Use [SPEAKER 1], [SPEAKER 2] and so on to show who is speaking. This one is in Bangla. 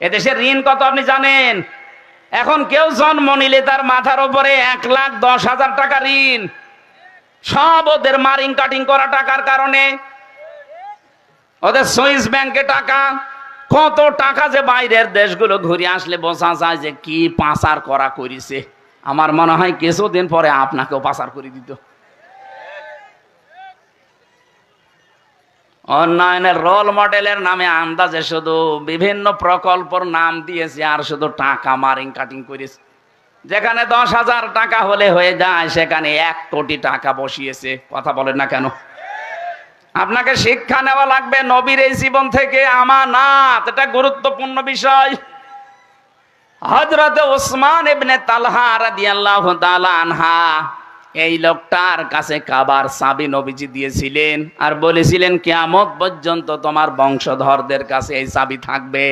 [SPEAKER 1] এদেশের ঋণ কত আপনি জানেন? এখন কেউ জন্ম নিলে তার মাথার উপরে এক লাখ দশ হাজার টাকা ঋণ। সব ওদের মারিং কাটিং করা টাকার কারণে। ওদের সুইস ব্যাংকে টাকা। কত টাকা যে বাইরের দেশগুলো ঘুরে আসলে বোঝা যায় যে কি পাচার করা করিছে। আমার মনে হয় কিছুদিন পরে আপনাকেও পাচার করে দিত। উন্নয়নের রোল মডেলের নামে আন্দাজে শুধু বিভিন্ন প্রকল্পর নাম দিয়েছে, আর শুধু টাকা মারিং কাটিং করেছে। যেখানে দশ হাজার টাকা হলে হয়ে যায়, সেখানে এক কোটি টাকা বসিয়েছে। কথা বলেন না কেন? আপনাকে শিক্ষা নেওয়া লাগবে নবীর এই জীবন থেকে আমানাত, এটা গুরুত্বপূর্ণ বিষয়। হজরত ওসমান ইবনে তালহা রাদিয়াল্লাহু তাআলা আনহা এই লোকটার কাছে কাবার সাবি নবীজি দিয়েছিলেন আর বলেছিলেন, কেয়ামত পর্যন্ত তোমার বংশধরদের কাছে এই চাবি থাকবে।